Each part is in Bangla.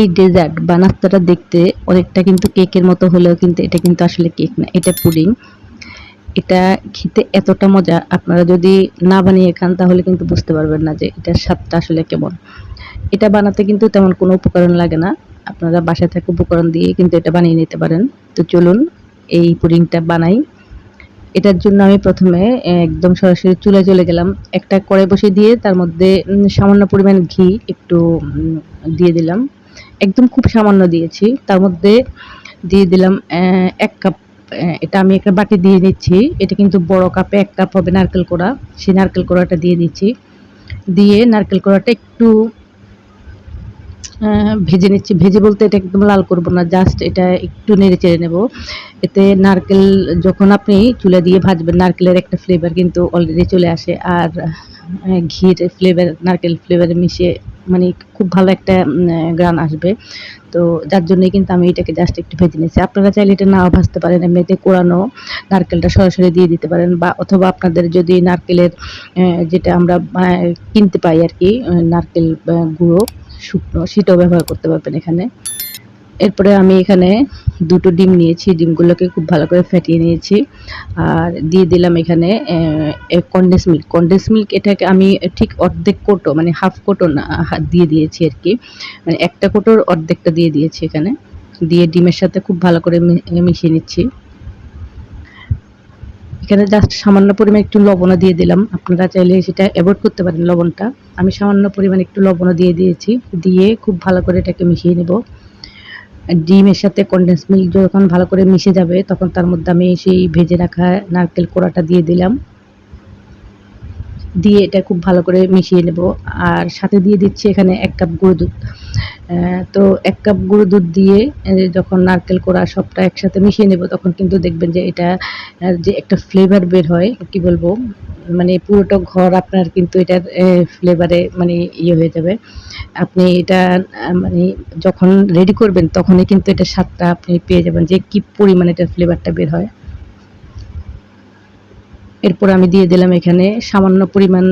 এই ডেজার্ট বা নাস্তাটা দেখতে অনেকটা কিন্তু কেকের মতো হলেও কিন্তু এটা কিন্তু আসলে কেক না, এটা পুডিং এটা খেতে এতটা মজা, আপনারা যদি না বানিয়ে খান তাহলে কিন্তু বুঝতে পারবেন না যে এটার স্বাদটা আসলে কেমন। এটা বানাতে কিন্তু তেমন কোনো উপকরণ লাগে না, আপনারা বাসায় থাকা উপকরণ দিয়ে কিন্তু এটা বানিয়ে নিতে পারেন। তো চলুন এই পুডিংটা বানাই। এটার জন্য আমি প্রথমে একদম সরাসরি চুলায় চলে গেলাম। একটা কড়াই বসিয়ে দিয়ে তার মধ্যে সামান্য পরিমাণ ঘি একটু দিয়ে দিলাম। একদম খুব সামান্য দিয়েছি। তার মধ্যে দিয়ে দিলাম এক কাপ এটা আমি একটা বাটি দিয়ে দিচ্ছি এটা কিন্তু বড় কাপে এক কাপ হবে নারকেল কোড়া। সেই নারকেল কোড়াটা দিয়ে দিচ্ছি দিয়ে নারকেল কোড়াটা একটু ভেজে নিচ্ছি। ভেজে বলতে এটা একদম লাল করব না জাস্ট এটা একটু নেড়ে চেড়ে নেব। এতে নারকেল যখন আপনি চুলা দিয়ে ভাজবেন, নারকেলের একটা ফ্লেভার কিন্তু অলরেডি চলে আসে। আর ঘির ফ্লেভার নারকেল ফ্লেভারে মিশিয়ে মানে খুব ভালো একটা গ্রান আসবে। তো যার জন্যই কিন্তু আমি এটাকে জাস্ট একটু ভেজে নিয়েছি আপনারা চাইলে এটা নাও ভাজতে পারেন, এমনিতে কোরানো নারকেলটা সরাসরি দিয়ে দিতে পারেন বা অথবা আপনাদের যদি নারকেলের যেটা আমরা কিনতে পাই আর কি নারকেল গুঁড়ো শুকনো সেটাও ব্যবহার করতে পারবেন এখানে। এরপরে আমি এখানে দুটো ডিম নিয়েছি। ডিমগুলোকে খুব ভালো করে ফেটিয়ে নিয়েছি। আর দিয়ে দিলাম এখানে কন্ডেন্স মিল্ক কন্ডেন্স মিল্ক এটাকে আমি ঠিক অর্ধেক কোটো মানে হাফ কোটো না দিয়ে দিয়েছি আর কি। মানে একটা কোটোর অর্ধেকটা দিয়ে দিয়েছি এখানে। দিয়ে ডিমের সাথে খুব ভালো করে মিশিয়ে নিচ্ছি। এখানে জাস্ট সামান্য পরিমাণ একটু লবণও দিয়ে দিলাম। আপনারা চাইলে সেটা অ্যাভয়েড করতে পারেন লবণটা। আমি সামান্য পরিমাণ একটু লবণও দিয়ে দিয়েছি। দিয়ে খুব ভালো করে এটাকে মিশিয়ে নেব। ডিমের সাথে কন্ডেন্স মিল্ক যখন ভালো করে মিশে যাবে, তখন তার মধ্যে আমি সেই ভেজে রাখা নারকেল কোড়াটা দিয়ে দিলাম। দিয়ে এটা খুব ভালো করে মিশিয়ে নেব। আর সাথে দিয়ে দিচ্ছি এখানে এক কাপ গুঁড়ো দুধ। তো এক কাপ গুঁড়ো দুধ দিয়ে যখন নারকেল কোড়া সবটা একসাথে মিশিয়ে নেব, তখন কিন্তু দেখবেন যে এটা যে একটা ফ্লেভার বের হয়, কি বলব? মানে পুরোটা ঘর আপনার কিন্তু এটার ফ্লেভারে মানে ইয়ে হয়ে যাবে। আপনি এটা মানে যখন রেডি করবেন, তখনই কিন্তু এটা স্বাদটা আপনি পেয়ে যাবেন যে কি পরিমাণে এটার ফ্লেভারটা বের হয়। এরপর আমি দিয়ে দিলাম এখানে সামান্য পরিমাণ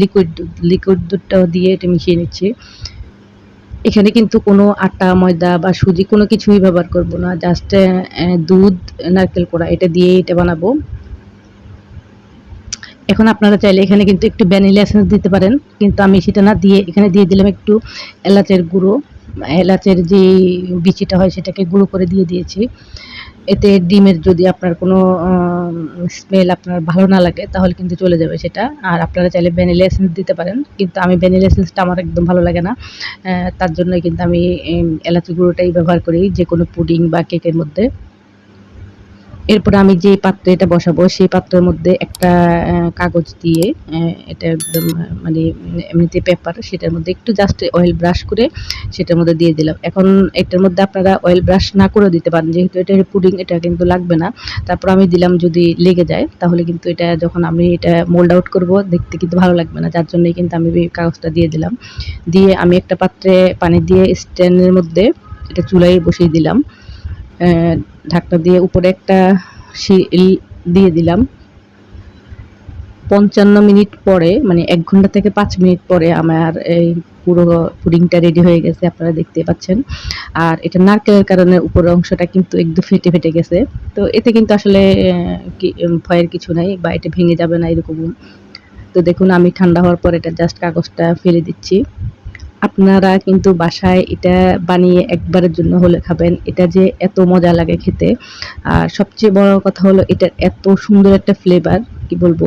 লিকুইড দুধ। লিকুইড দুধটাও দিয়ে এটা মিশিয়ে নিচ্ছি। এখানে কিন্তু কোনো আটা, ময়দা বা সুজি কোনো কিছুই ব্যবহার করব না। জাস্ট দুধ, নারকেল কোড়া, এটা দিয়ে এটা বানাবো। এখন আপনারা চাইলে এখানে কিন্তু একটু ভ্যানিলা এসেন্স দিতে পারেন, কিন্তু আমি সেটা না দিয়ে এখানে দিয়ে দিলাম একটু এলাচের গুঁড়ো। এলাচের যে বিচিটা হয় সেটাকে গুঁড়ো করে দিয়ে দিয়েছি। এতে ডিমের যদি আপনার কোনো স্মেল আপনার ভালো না লাগে, তাহলে কিন্তু চলে যাবে সেটা। আর আপনারা চাইলে ভ্যানিলা এসেন্স দিতে পারেন। কিন্তু আমি ভ্যানিলা এসেন্সটা আমার একদম ভালো লাগে না। তার জন্যই কিন্তু আমি এলাচি গুঁড়োটাই ব্যবহার করি যে কোনো পুডিং বা কেকের মধ্যে। এরপর আমি যে পাত্রে এটা বসাবো, সেই পাত্রের মধ্যে একটা কাগজ দিয়ে এটা একদম মানে এমনিতে পেপার সেটার মধ্যে একটু জাস্ট অয়েল ব্রাশ করে সেটার মধ্যে দিয়ে দিলাম। এখন এটার মধ্যে আপনারা অয়েল ব্রাশ না করে দিতে পারেন, যেহেতু এটা পুডিং এটা কিন্তু লাগবে না। তারপর আমি দিলাম যদি লেগে যায়, তাহলে কিন্তু এটা যখন আমি এটা মোল্ড আউট করব, দেখতে কিন্তু ভালো লাগবে না। যার জন্যই কিন্তু আমি কাগজটা দিয়ে দিলাম। দিয়ে আমি একটা পাত্রে পানি দিয়ে স্ট্যান্ডের মধ্যে এটা চুলায় বসিয়ে দিলাম। ঢাকনা দিয়ে উপরে একটা শিল দিয়ে দিলাম। পঞ্চান্ন মিনিট পরে মানে এক ঘণ্টা থেকে পাঁচ মিনিট পরে আমার এই পুরো পুডিংটা রেডি হয়ে গেছে, আপনারা দেখতে পাচ্ছেন। আর এটা নারকেলের কারণে উপরের অংশটা কিন্তু একদম ফেটে ফেটে গেছে। তো এতে কিন্তু আসলে ভয়ের কিছু নাই বা এটা ভেঙে যাবে না এরকম তো দেখুন, আমি ঠান্ডা হওয়ার পর এটা জাস্ট কাগজটা ফেলে দিচ্ছি। আপনারা কিন্তু বাসায় এটা বানিয়ে একবারের জন্য হলে খাবেন। এটা যে এত মজা লাগে খেতে। আর সবচেয়ে বড় কথা হলো এটা এত সুন্দর একটা ফ্লেভার কি বলব?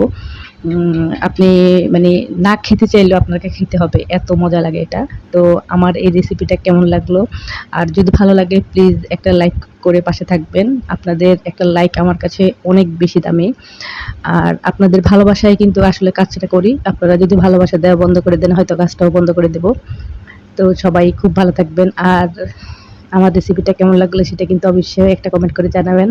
আপনি মানে না খেতে চাইলেও আপনাকে খেতে হবে, এত মজা লাগে এটা। তো আমার এই রেসিপিটা কেমন লাগল? আর যদি ভালো লাগে প্লিজ একটা লাইক করে পাশে থাকবেন। আপনাদের একটা লাইক আমার কাছে অনেক বেশি দামি। আর আপনাদের ভালোবাসায় কিন্তু আসলে কাজটা করি। আপনারা যদি ভালোবাসা দেওয়া বন্ধ করে দেন, হয়তো কাজটাও বন্ধ করে দেব। তো সবাই খুব ভালো থাকবেন। আর আমার রেসিপিটা কেমন লাগল, সেটা কিন্তু অবশ্যই একটা কমেন্ট করে জানাবেন।